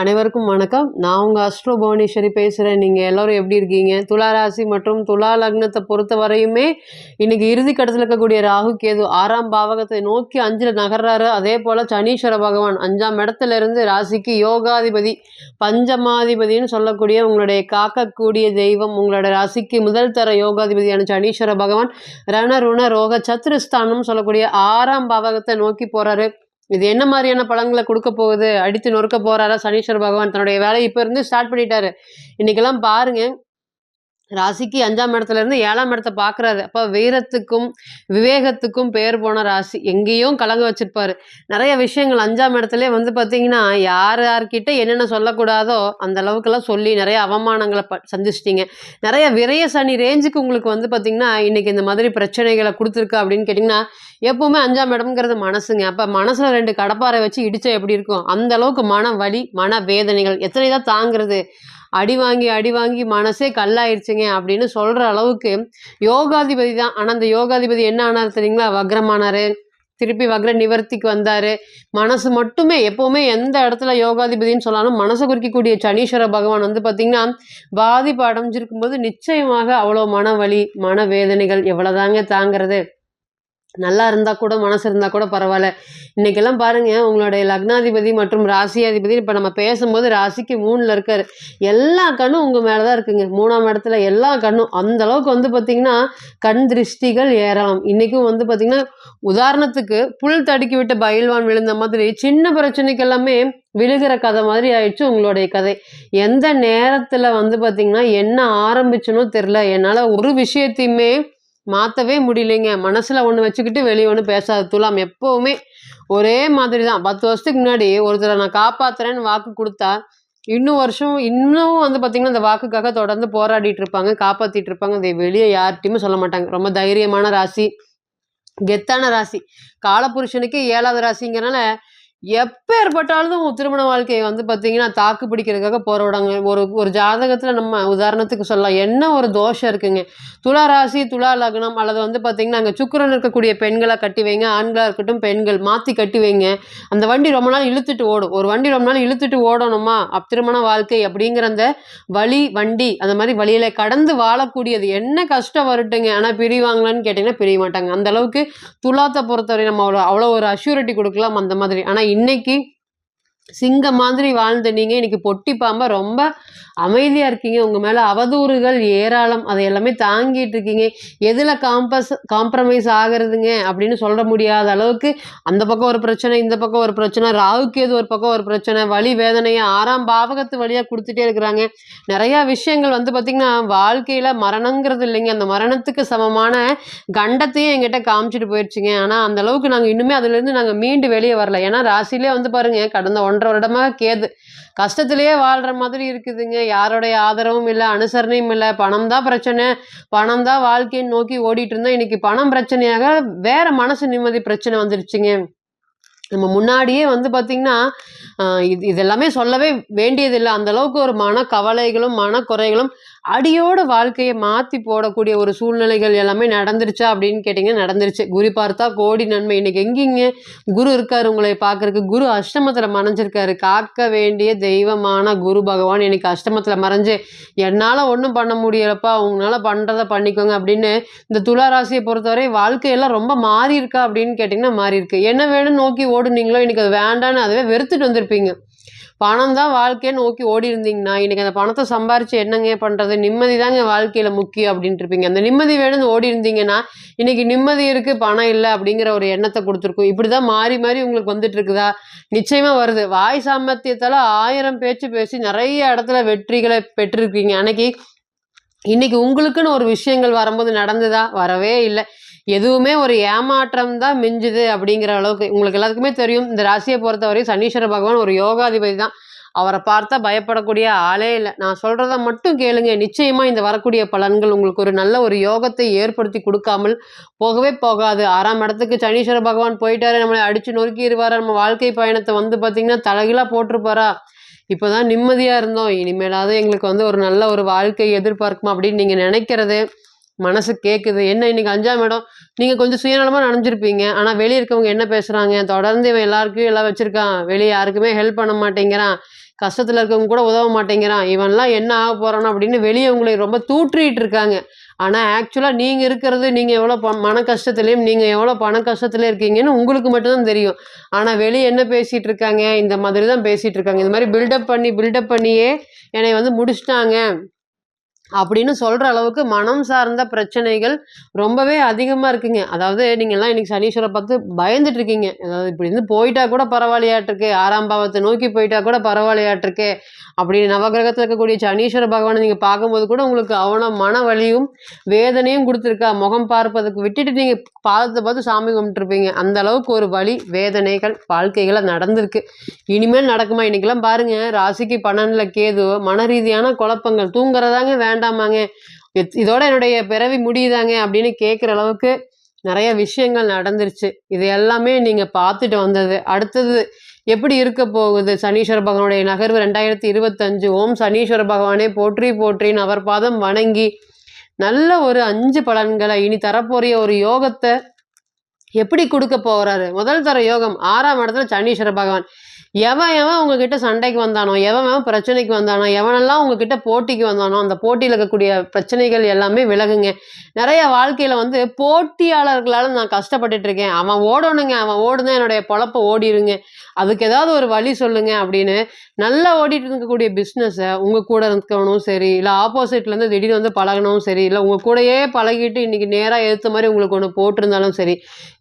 அனைவருக்கும் வணக்கம். நான் உங்கள் அஸ்ட்ரோ புவனேஸ்வரி பேசுகிறேன் நீங்கள் எல்லோரும் எப்படி இருக்கீங்க? துலா ராசி மற்றும் துலா லக்னத்தை பொறுத்த வரையுமே இன்னைக்கு இறுதி கட்டத்தில் இருக்கக்கூடிய ராகு கேது ஆறாம் பாவகத்தை நோக்கி அஞ்சில் நகர்றாரு. அதே போல் சனீஸ்வர பகவான் அஞ்சாம் இடத்துல இருந்து ராசிக்கு யோகாதிபதி பஞ்சமாதிபதினு சொல்லக்கூடிய உங்களுடைய காக்கக்கூடிய தெய்வம் உங்களோட ராசிக்கு முதல் தர யோகாதிபதியான சனீஸ்வர பகவான் ரண ருண ரோக சத்ருஸ்தானம் சொல்லக்கூடிய ஆறாம் பாவகத்தை நோக்கி போகிறாரு இது என்ன மாதிரியான பலன்களை கொடுக்க போகுது? அடித்து நொறுக்க போறாரா சனீஸ்வர பகவான் தன்னுடைய வேலையை இப்போ இருந்து ஸ்டார்ட் பண்ணிட்டாரு. இன்னைக்கெல்லாம் பாருங்க ராசிக்கு அஞ்சாம் இடத்துல இருந்து ஏழாம் இடத்தை பார்க்குறாரு. அப்போ வீரத்துக்கும் விவேகத்துக்கும் பேர் போன ராசி. எங்கேயும் கலங்க வச்சிருப்பாரு. நிறைய விஷயங்கள் அஞ்சாம் இடத்துல வந்து பார்த்தீங்கன்னா யார் யார்கிட்ட என்னென்ன சொல்லக்கூடாதோ அந்த அளவுக்குலாம் சொல்லி நிறைய அவமானங்களை ப சந்திச்சிட்டிங்க. நிறைய விரய சனி ரேஞ்சுக்கு உங்களுக்கு வந்து பார்த்தீங்கன்னா இன்னைக்கு இந்த மாதிரி பிரச்சனைகளை கொடுத்துருக்கு அப்படின்னு கேட்டிங்கன்னா எப்போவுமே அஞ்சாம் இடம்ங்கிறது மனசுங்க. அப்போ மனசில் ரெண்டு கடப்பாரை வச்சு இடிச்சா எப்படி இருக்கும்? அந்த அளவுக்கு மன வலி மன வேதனைகள் எத்தனை தான் தாங்கிறது? அடி வாங்கி அடி வாங்கி மனசே கல்லாயிருச்சுங்க அப்படின்னு சொல்கிற அளவுக்கு யோகாதிபதி தான். ஆனால் அந்த யோகாதிபதி என்ன ஆனார் தெரியுங்களா? வக்ரமானார். திருப்பி வக்ர நிவர்த்திக்கு வந்தார். மனசு மட்டுமே எப்போவுமே எந்த இடத்துல யோகாதிபதின்னு சொன்னாலும் மனசை குறிக்கக்கூடிய சனீஸ்வர பகவான் வந்து பார்த்திங்கன்னா பாதிப்பு அடைஞ்சிருக்கும் போது நிச்சயமாக அவ்வளோ மன வலி மன வேதனைகள் எவ்வளோதாங்க தாங்கிறது. நல்லா இருந்தால் கூட மனசு இருந்தால் கூட பரவாயில்ல. இன்றைக்கெல்லாம் பாருங்கள் உங்களுடைய லக்னாதிபதி மற்றும் ராசியாதிபதி இப்போ நம்ம பேசும்போது ராசிக்கு மூணில் இருக்கார். எல்லா கண்ணும் உங்கள் மேலே தான் இருக்குங்க. மூணாம் இடத்துல எல்லா கண்ணும். அந்தளவுக்கு வந்து பார்த்திங்கன்னா கண் திருஷ்டிகள் ஏறலாம் இன்றைக்கும் வந்து பார்த்திங்கன்னா உதாரணத்துக்கு புல் தடுக்கி விட்ட பயில்வான் விழுந்த மாதிரி சின்ன பிரச்சனைக்கு எல்லாமே விழுகிற கதை மாதிரி ஆயிடுச்சு உங்களுடைய கதை. எந்த நேரத்தில் வந்து பார்த்திங்கன்னா என்ன ஆரம்பிச்சுனோ தெரில என்னால் ஒரு விஷயத்தையுமே மாற்றவே முடியலைங்க. மனசில் ஒன்று வச்சுக்கிட்டு வெளியே ஒன்று பேசாத துலாம் எப்போவுமே ஒரே மாதிரி தான் பத்து வருஷத்துக்கு முன்னாடி ஒருத்தரை நான் காப்பாற்றுறேன்னு வாக்கு கொடுத்தா இன்னும் வருஷம் இன்னும் வந்து பார்த்திங்கன்னா அந்த வாக்குக்காக தொடர்ந்து போராடிட்டு இருப்பாங்க காப்பாற்றிட்டு இருப்பாங்க. அதை வெளியே யார்கிட்டையுமே சொல்ல மாட்டாங்க. ரொம்ப தைரியமான ராசி கெத்தான ராசி. காலபுருஷனுக்கு ஏழாவது ராசிங்கிறனால எப்போ ஏற்பட்டாலும் திருமண வாழ்க்கையை வந்து பார்த்தீங்கன்னா தாக்கு பிடிக்கிறதுக்காக போராடுவாங்க ஒரு ஒரு ஜாதகத்தில் நம்ம உதாரணத்துக்கு சொல்லலாம். என்ன ஒரு தோஷம் இருக்குங்க? துளா ராசி துளா லக்னம் அல்லது வந்து பார்த்தீங்கன்னா அங்கே சுக்கரன் இருக்கக்கூடிய பெண்களாக கட்டி வைங்க. ஆண்களாக இருக்கட்டும் பெண்கள் மாற்றி கட்டி வைங்க. அந்த வண்டி ரொம்ப நாள் இழுத்துட்டு ஓடும். ஒரு வண்டி ரொம்ப நாள் இழுத்துட்டு ஓடணுமா? அப் திருமண வாழ்க்கை அப்படிங்கிற அந்த வழி வண்டி அந்த மாதிரி வழியில் கடந்து வாழக்கூடியது. என்ன கஷ்டம் வரட்டுங்க? ஆனால் பிரிவாங்களான்னு கேட்டிங்கன்னா பிரிய மாட்டாங்க. அந்த அளவுக்கு துலாத்தை பொறுத்தவரை நம்ம அவ்வளோ அவ்வளோ ஒரு அஷ்யூரிட்டி கொடுக்கலாம் அந்த மாதிரி. ஆனால் இன்னைக்கு சிங்கம் மாதிரி வாழ்ந்த நீங்கள் இன்னைக்கு பொட்டி பாம்பா ரொம்ப அமைதியாக இருக்கீங்க. உங்கள் மேலே அவதூறுகள் ஏராளம் அதை எல்லாமே தாங்கிட்டு இருக்கீங்க. எதில் காம்பஸ் காம்ப்ரமைஸ் ஆகிறதுங்க அப்படின்னு சொல்ல முடியாத அளவுக்கு அந்த பக்கம் ஒரு பிரச்சனை இந்த பக்கம் ஒரு பிரச்சனை ராவுக்கு எது ஒரு பக்கம் ஒரு பிரச்சனை வலி வேதனையை ஆறாம் பாவகத்து வழியாக கொடுத்துட்டே இருக்கிறாங்க. நிறையா விஷயங்கள் வந்து பார்த்திங்கன்னா வாழ்க்கையில் மரணங்கிறது இல்லைங்க. அந்த மரணத்துக்கு சமமான கண்டத்தையும் எங்கிட்ட காமிச்சிட்டு போயிடுச்சுங்க ஆனால் அந்த அளவுக்கு நாங்கள் இன்னுமே அதுலேருந்து நாங்கள் மீண்டு வெளியே வரல. ஏன்னா ராசிலே வந்து பாருங்க கடந்த ஒன்றரை வருடமாக கேது. கஷ்டத்திலேயே வாழ்கிற மாதிரி இருக்குதுங்க. யாரோடைய ஆதரவும் இல்லை அனுசரணையும் இல்லை. பணம் தான் பிரச்சனை. பணம் தான் வாழ்க்கையை நோக்கி ஓடிட்டு இருந்தா இன்னைக்கு பணம் பிரச்சனையாக வேற மனசு நிம்மதி பிரச்சனை வந்துருச்சுங்க. நம்ம முன்னாடியே வந்து பார்த்திங்கன்னா இது இதெல்லாமே சொல்லவே வேண்டியதில்லை. அந்தளவுக்கு ஒரு மன கவலைகளும் மனக்குறைகளும் அடியோட வாழ்க்கையை மாற்றி போடக்கூடிய ஒரு சூழ்நிலைகள் எல்லாமே நடந்துருச்சா அப்படின்னு கேட்டிங்கன்னா நடந்துருச்சு. குரு பார்த்தா கோடி நன்மை. இன்னைக்கு எங்கேங்க குரு இருக்கார் உங்களை பார்க்குறக்கு குரு அஷ்டமத்தில் மறைஞ்சிருக்காரு. காக்க வேண்டிய தெய்வமான குரு பகவான் இன்னைக்கு அஷ்டமத்தில் மறைஞ்சு என்னால் ஒன்றும் பண்ண முடியலப்பா. உங்களால் பண்ணுறதை பண்ணிக்கோங்க. அப்படின்னு இந்த துளாராசியை பொறுத்தவரை வாழ்க்கையெல்லாம் ரொம்ப மாறி இருக்கா அப்படின்னு கேட்டிங்கன்னா மாறி இருக்கு. என்ன வேணும்னு நோக்கி ஓடுனீங்களோ இன்னைக்கு அது வேண்டான்னு அதுவே வெறுத்துட்டு வந்திருப்பீங்க. பணம் தான் வாழ்க்கையை நோக்கி ஓடி இருந்தீங்கன்னா இன்றைக்கி அந்த பணத்தை சம்பாரித்து என்னங்க பண்ணுறது நிம்மதி தாங்க வாழ்க்கையில் முக்கியம் அப்படின்ட்டு இருப்பீங்க. அந்த நிம்மதி வேணும்னு ஓடி இருந்தீங்கன்னா இன்னைக்கு நிம்மதி இருக்குது பணம் இல்லை அப்படிங்கிற ஒரு எண்ணத்தை கொடுத்துருக்கும். இப்படி தான் மாறி மாறி உங்களுக்கு வந்துட்டு இருக்குதா? நிச்சயமாக வருது. வாய் சாமர்த்தியத்தால் ஆயிரம் பேச்சு பேசி நிறைய இடத்துல வெற்றிகளை பெற்றிருக்கீங்க. அன்னைக்கு இன்னைக்கு உங்களுக்குன்னு ஒரு விஷயங்கள் வரும்போது நடந்ததா? வரவே இல்லை. எதுவுமே ஒரு ஏமாற்றம் தான் மிஞ்சுது அப்படிங்கிற அளவுக்கு உங்களுக்கு எல்லாத்துக்குமே தெரியும். இந்த ராசியை பொறுத்தவரையும் சனீஸ்வர பகவான் ஒரு யோகாதிபதி தான். அவரை பார்த்தா பயப்படக்கூடிய ஆளே இல்லை. நான் சொல்கிறத மட்டும் கேளுங்க. நிச்சயமாக இந்த வரக்கூடிய பலன்கள் உங்களுக்கு ஒரு நல்ல ஒரு யோகத்தை ஏற்படுத்தி கொடுக்காமல் போகவே போகாது. ஆறாம் இடத்துக்கு சனீஸ்வர பகவான் போயிட்டாரு. நம்மளை அடித்து நொறுக்கிடுவாரா நம்ம வாழ்க்கை பயணத்தை வந்து பார்த்திங்கன்னா தலைகீழாக போட்டிருப்பாரா? இப்போ தான் நிம்மதியாக இருந்தோம். இனிமேலாவது எங்களுக்கு வந்து ஒரு நல்ல ஒரு வாழ்க்கை எதிர்பார்க்குமா அப்படின்னு நீங்கள் நினைக்கிறது. மனசு கேட்குது என்ன இன்னைக்கு அஞ்சாம் இடம்? நீங்கள் கொஞ்சம் சுயநலமாக நினைஞ்சிருப்பீங்க. ஆனால் வெளியே இருக்கவங்க என்ன பேசுகிறாங்க தொடர்ந்து இவன் எல்லாருக்கும் எல்லாம் வச்சுருக்கான். வெளியே யாருக்குமே ஹெல்ப் பண்ண மாட்டேங்கிறான். கஷ்டத்தில் இருக்கவங்க கூட உதவ மாட்டேங்கிறான். இவன்லாம் என்ன ஆக போகிறான் அப்படின்னு வெளியே உங்களை ரொம்ப தூற்றிட்டு இருக்காங்க. ஆனால் ஆக்சுவலாக நீங்கள் இருக்கிறது நீங்கள் எவ்வளோ ப மன கஷ்டத்துலேயும் நீங்கள் எவ்வளோ பண கஷ்டத்துல இருக்கீங்கன்னு உங்களுக்கு மட்டும்தான் தெரியும். ஆனால் வெளியே என்ன பேசிகிட்டு இருக்காங்க? இந்த மாதிரி தான் பேசிகிட்டு இருக்காங்க. இந்த மாதிரி பில்டப் பண்ணி பில்டப் பண்ணியே என்னை வந்து முடிச்சிட்டாங்க. அப்படின்னு சொல்கிற அளவுக்கு மனம் சார்ந்த பிரச்சனைகள் ரொம்பவே அதிகமாக இருக்குங்க. அதாவது நீங்கள்லாம் இன்றைக்கி சனீஸ்வரை பார்த்து பயந்துட்டு இருக்கீங்க அதாவது இப்படி இருந்து போயிட்டா கூட பரவாயில்லையாட்டிருக்கு ஆறாம் பாவத்தை நோக்கி போயிட்டா கூட பரவாயில்லையாட்டிருக்கு அப்படி நவகிரகத்தில் இருக்கக்கூடிய சனீஸ்வர பகவானை நீங்கள் பார்க்கும்போது கூட உங்களுக்கு அவ்வளோ மன வலியும் வேதனையும் கொடுத்துருக்கா. முகம் பார்ப்பதுக்கு விட்டுட்டு நீங்கள் பாதத்தை பார்த்து சாமி கும்பிட்டுருப்பீங்க. அந்த அளவுக்கு ஒரு வழி வேதனைகள் வாழ்க்கைகளை நடந்திருக்கு. இனிமேல் நடக்குமா இன்னைக்கெல்லாம் பாருங்க. ராசிக்கு பன்னெண்டில் கேது மன ரீதியான குழப்பங்கள். தூங்குறதாங்க வேண்டாமாங்க. இத்- இதோட என்னுடைய பிறவி முடியுதாங்க அப்படின்னு கேட்குற அளவுக்கு நிறைய விஷயங்கள் நடந்துருச்சு. இது எல்லாமே நீங்கள் பார்த்துட்டு வந்தது. அடுத்தது எப்படி இருக்க போகுது? சனீஸ்வர பகவானுடைய நகர்வு ரெண்டாயிரத்தி இருபத்தஞ்சு. ஓம் சனீஸ்வர பகவானே போற்றி போற்றின் அவர் பாதம் வணங்கி நல்ல ஒரு அஞ்சு பலன்களை இனி தரப்போறிய ஒரு யோகத்தை எப்படி கொடுக்க போகிறாரு முதல் தர யோகம் ஆறாம் இடத்துல சனீஸ்வர பகவான். எவன் எவன் உங்ககிட்ட சண்டைக்கு வந்தானோ எவன் எவன் பிரச்சனைக்கு வந்தானோ எவனெல்லாம் உங்ககிட்ட போட்டிக்கு வந்தானோ அந்த போட்டியில் இருக்கக்கூடிய பிரச்சனைகள் எல்லாமே விலகுங்க. நிறைய வாழ்க்கையில் வந்து போட்டியாளர்களால் நான் கஷ்டப்பட்டுட்டு இருக்கேன். அவன் ஓடணுங்க. அவன் ஓடுதான் என்னுடைய பொழப்ப ஓடிடுங்க அதுக்கு ஏதாவது ஒரு வழி சொல்லுங்க அப்படின்னு நல்லா ஓடிட்டு இருக்கக்கூடிய பிஸ்னஸை உங்கள் கூட இருக்கணும் சரி இல்லை ஆப்போசிட்லேருந்து திடீர்னு வந்து பழகணும் சரி இல்லை உங்கள் கூடயே பழகிட்டு இன்றைக்கி நேராக எடுத்த மாதிரி உங்களுக்கு ஒன்று போட்டிருந்தாலும் சரி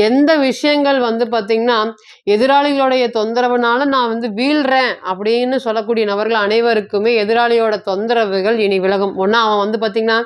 எந்த விஷயங்கள் வந்து பார்த்திங்கன்னா எதிராளிகளுடைய தொந்தரவுனால நான் வந்து வீழ்றேன் அப்படின்னு சொல்லக்கூடிய நபர்கள் அனைவருக்குமே எதிராளியோட தொந்தரவுகள் இனி விலகும். ஒன்றா அவன் வந்து பார்த்திங்கன்னா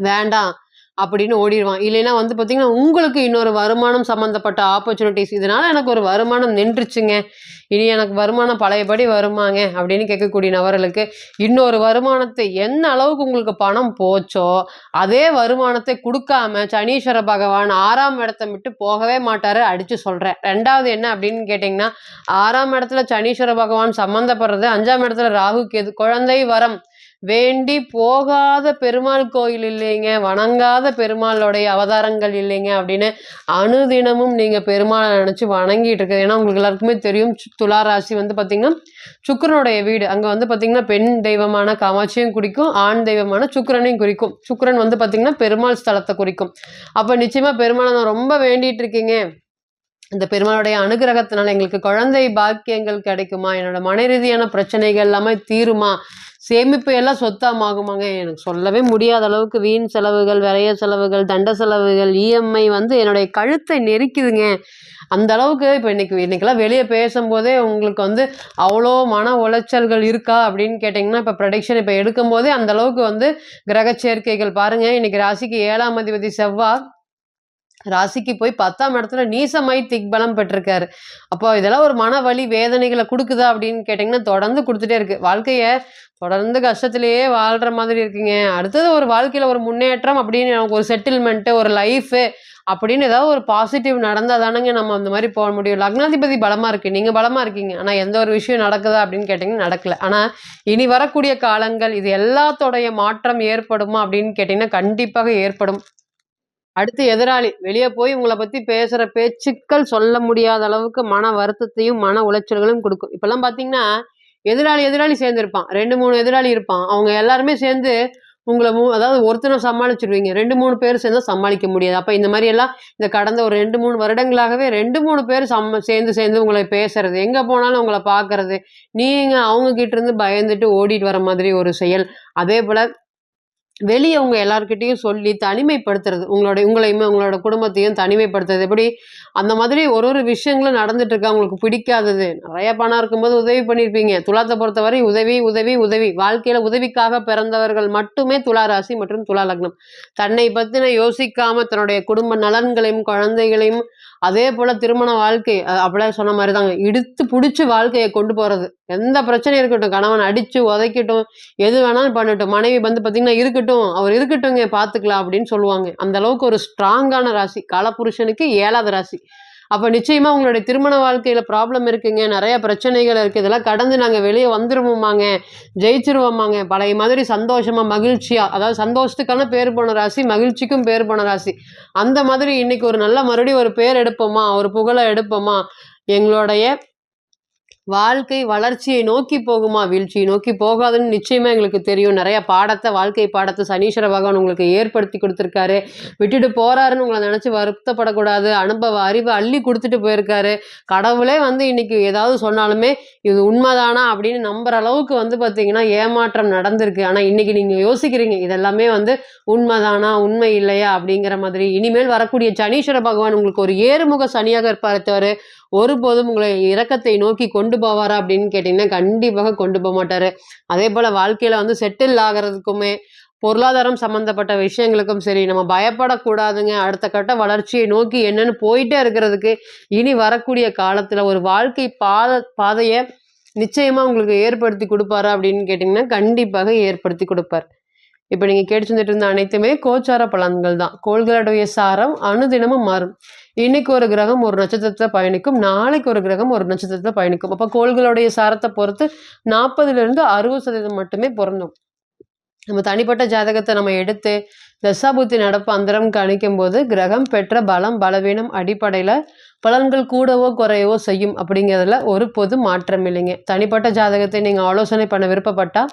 வேண்டாம் அப்படின்னு ஓடிடுவான். இல்லைன்னா வந்து பார்த்திங்கன்னா உங்களுக்கு இன்னொரு வருமானம் சம்மந்தப்பட்ட ஆப்பர்ச்சுனிட்டிஸ் இதனால் எனக்கு ஒரு வருமானம் நின்றுச்சுங்க. இனி எனக்கு வருமானம் பழையபடி வருமாங்க அப்படின்னு கேட்கக்கூடிய நபர்களுக்கு இன்னொரு வருமானத்தை என்ன அளவுக்கு உங்களுக்கு பணம் போச்சோ அதே வருமானத்தை கொடுக்காம சனீஸ்வர பகவான் ஆறாம் இடத்தை விட்டு போகவே மாட்டார் அடித்து சொல்கிறேன் ரெண்டாவது என்ன அப்படின்னு கேட்டிங்கன்னா ஆறாம் இடத்துல சனீஸ்வர பகவான் சம்மந்தப்படுறது அஞ்சாம் இடத்துல ராகு கேது குழந்தை வரம் வேண்டி போகாத பெருமாள் கோயில் இல்லைங்க வணங்காத பெருமாளுடைய அவதாரங்கள் இல்லைங்க அப்படின்னு அணுதினமும் நீங்கள் பெருமாளை நினச்சி வணங்கிட்டு இருக்குது ஏன்னா உங்களுக்கு எல்லாருக்குமே தெரியும் சு- துலா ராசி வந்து பார்த்திங்கன்னா சுக்கிரனுடைய வீடு. அங்கே வந்து பார்த்திங்கன்னா பெண் தெய்வமான காமாட்சியும் குறிக்கும் ஆண் தெய்வமான சுக்கரனையும் குறிக்கும். சுக்கரன் வந்து பார்த்திங்கன்னா பெருமாள் ஸ்தலத்தை குறிக்கும். அப்போ நிச்சயமாக பெருமாளை நான் ரொம்ப வேண்டிகிட்டு இருக்கீங்க. இந்த பெருமாளுடைய அனுகிரகத்தினால எங்களுக்கு குழந்தை பாக்கியங்கள் கிடைக்குமா? என்னோட மன ரீதியான பிரச்சனைகள் எல்லாமே தீருமா? சேமிப்பு எல்லாம் சொத்தமாகுமாங்க. எனக்கு சொல்லவே முடியாத அளவுக்கு வீண் செலவுகள் விரைய செலவுகள் தண்ட செலவுகள் இஎம்ஐ வந்து என்னுடைய கழுத்தை நெரிக்குதுங்க. அந்த அளவுக்கு இப்போ இன்னைக்கு இன்னைக்கெல்லாம் வெளியே பேசும்போதே உங்களுக்கு வந்து அவ்வளோ மன உளைச்சல்கள் இருக்கா அப்படின்னு கேட்டிங்கன்னா இப்போ ப்ரடிக்ஷன் இப்போ எடுக்கும்போதே அந்த அளவுக்கு வந்து கிரக சேர்க்கைகள் பாருங்கள் இன்னைக்கு ராசிக்கு ஏழாம் அதிபதி செவ்வாய் ராசிக்கு போய் பத்தாம் இடத்துல நீசமாய் திக்பலம் பெற்றிருக்காரு. அப்போ இதெல்லாம் ஒரு மன வலி வேதனைகளை கொடுக்குதா அப்படின்னு கேட்டிங்கன்னா தொடர்ந்து கொடுத்துட்டே இருக்கு. வாழ்க்கையை தொடர்ந்து கஷ்டத்திலேயே வாழ்கிற மாதிரி இருக்குங்க. அடுத்தது ஒரு வாழ்க்கையில் ஒரு முன்னேற்றம் அப்படின்னு நமக்கு ஒரு செட்டில்மெண்ட்டு ஒரு லைஃபு அப்படின்னு ஏதாவது ஒரு பாசிட்டிவ் நடந்தால் தானேங்க நம்ம அந்த மாதிரி போக முடியும். லக்னாதிபதி பலமாக இருக்குது நீங்கள் பலமாக இருக்கீங்க. ஆனால் எந்த ஒரு விஷயம் நடக்குதா அப்படின்னு கேட்டிங்கன்னா நடக்கலை. ஆனால் இனி வரக்கூடிய காலங்கள் இது எல்லாத்தோடைய மாற்றம் ஏற்படுமா அப்படின்னு கேட்டிங்கன்னா கண்டிப்பாக ஏற்படும். அடுத்து எதிராளி. வெளியே போய் உங்களை பற்றி பேசுகிற பேச்சுக்கள் சொல்ல முடியாத அளவுக்கு மன வருத்தத்தையும் மன உளைச்சல்களும் கொடுக்கும். இப்போல்லாம் பார்த்தீங்கன்னா எதிராளி எதிராளி சேர்ந்துருப்பான். ரெண்டு மூணு எதிராளி இருப்பான். அவங்க எல்லாருமே சேர்ந்து உங்களை மூ அதாவது ஒருத்தனை சமாளிச்சிருவீங்க. ரெண்டு மூணு பேர் சேர்ந்தா சமாளிக்க முடியாது. அப்போ இந்த மாதிரி எல்லாம் இந்த கடந்த ஒரு ரெண்டு மூணு வருடங்களாகவே ரெண்டு மூணு பேர் சம் சேர்ந்து சேர்ந்து உங்களை பேசுறது எங்கே போனாலும் உங்களை பார்க்கறது நீங்கள் அவங்க கிட்ட இருந்து பயந்துட்டு ஓடிட்டு வர மாதிரி ஒரு செயல். அதே போல் வெளியே உங்கள் எல்லார்கிட்டயும் சொல்லி தனிமைப்படுத்துறது. உங்களோட உங்களையுமே உங்களோட குடும்பத்தையும் தனிமைப்படுத்துறது. எப்படி? அந்த மாதிரி ஒரு ஒரு விஷயங்களும் நடந்துட்டு இருக்கா உங்களுக்கு பிடிக்காதது. நிறைய பணம் இருக்கும்போது உதவி பண்ணியிருப்பீங்க துலாத்தை பொறுத்தவரை உதவி உதவி உதவி. வாழ்க்கையில உதவிக்காக பிறந்தவர்கள் மட்டுமே துலா ராசி மற்றும் துலா லக்னம் தன்னை பற்றின யோசிக்காம தன்னுடைய குடும்ப நலன்களையும் குழந்தைகளையும் அதே போல திருமண வாழ்க்கை அப்படியே சொன்ன மாதிரி தாங்க இடுத்து பிடிச்சி வாழ்க்கையை கொண்டு போறது. எந்த பிரச்சனையும் இருக்கட்டும். கணவன் அடிச்சு உதைக்கட்டும். எது வேணாலும் பண்ணட்டும். மனைவி வந்து பார்த்தீங்கன்னா இருக்கட்டும். இருக்கட்டும் அவர் இருக்கட்டும்ங்க பார்த்துக்கலாம் அப்படின்னு சொல்லுவாங்க. அந்த அளவுக்கு ஒரு ஸ்ட்ராங்கான ராசி. காலபுருஷனுக்கு ஏழாவது ராசி. அப்போ நிச்சயமா உங்களுடைய திருமண வாழ்க்கையில ப்ராப்ளம் இருக்குங்க. நிறைய பிரச்சனைகள் இருக்கு. இதெல்லாம் கடந்து நாங்கள் வெளியே வந்துருவோமாங்க. ஜெயிச்சிருவோமாங்க. பழைய மாதிரி சந்தோஷமா மகிழ்ச்சியா அதாவது சந்தோஷத்துக்கான பேர் போன ராசி மகிழ்ச்சிக்கும் பேர் போன ராசி. அந்த மாதிரி இன்னைக்கு ஒரு நல்ல மறுபடியும் ஒரு பேர் எடுப்போமா? ஒரு புகழை எடுப்போமா? எங்களுடைய வாழ்க்கை வளர்ச்சியை நோக்கி போகுமா? வீழ்ச்சியை நோக்கி போகாதுன்னு நிச்சயமா எங்களுக்கு தெரியும். நிறைய பாடத்தை வாழ்க்கை பாடத்தை சனீஸ்வர பகவான் உங்களுக்கு ஏற்படுத்தி கொடுத்துருக்காரு. விட்டுட்டு போறாருன்னு உங்களை நினைச்சு வருத்தப்படக்கூடாது. அனுபவ அறிவு அள்ளி கொடுத்துட்டு போயிருக்காரு. கடவுளே வந்து இன்னைக்கு ஏதாவது சொன்னாலுமே இது உண்மைதானா அப்படின்னு நம்புற அளவுக்கு வந்து பார்த்தீங்கன்னா ஏமாற்றம் நடந்திருக்கு. ஆனால் இன்னைக்கு நீங்க யோசிக்கிறீங்க இதெல்லாமே வந்து உண்மைதானா உண்மை இல்லையா அப்படிங்கிற மாதிரி. இனிமேல் வரக்கூடிய சனீஸ்வர பகவான் உங்களுக்கு ஒரு ஏறுமுக சனியாக இருப்பார் தவிர ஒருபோதும் உங்களை இறக்கத்தை நோக்கி கொண்டு போவாரா அப்படின்னு கேட்டிங்கன்னா கண்டிப்பாக கொண்டு போக மாட்டாரு. அதே போல் வாழ்க்கையில் வந்து செட்டில் ஆகிறதுக்குமே பொருளாதாரம் சம்மந்தப்பட்ட விஷயங்களுக்கும் சரி நம்ம பயப்படக்கூடாதுங்க. அடுத்த கட்ட வளர்ச்சியை நோக்கி என்னன்னு போயிட்டே இருக்கிறதுக்கு இனி வரக்கூடிய காலத்தில் ஒரு வாழ்க்கை பாத பாதையை நிச்சயமாக உங்களுக்கு ஏற்படுத்தி கொடுப்பாரா அப்படின்னு கேட்டிங்கன்னா கண்டிப்பாக ஏற்படுத்தி கொடுப்பார். இப்போ நீங்கள் கேட்டு செஞ்சுட்டு இருந்த அனைத்துமே கோச்சார பலன்கள் தான். கோள்களுடைய சாரம் அணுதினமும் மாறும். இன்னைக்கு ஒரு கிரகம் ஒரு நட்சத்திரத்தில் பயணிக்கும் நாளைக்கு ஒரு கிரகம் ஒரு நட்சத்திரத்தில் பயணிக்கும். அப்போ கோள்களுடைய சாரத்தை பொறுத்து நாற்பதுலேருந்து அறுபது சதவீதம் மட்டுமே பொருந்தும். நம்ம தனிப்பட்ட ஜாதகத்தை நம்ம எடுத்து தசாபுத்தி நடப்பு அந்தரம் கணிக்கும் போது கிரகம் பெற்ற பலம் பலவீனம் அடிப்படையில் பலன்கள் கூடவோ குறையவோ செய்யும் அப்படிங்கிறதுல ஒரு பொது மாற்றம் இல்லைங்க. தனிப்பட்ட ஜாதகத்தை நீங்கள் ஆலோசனை பண்ண விருப்பப்பட்டால்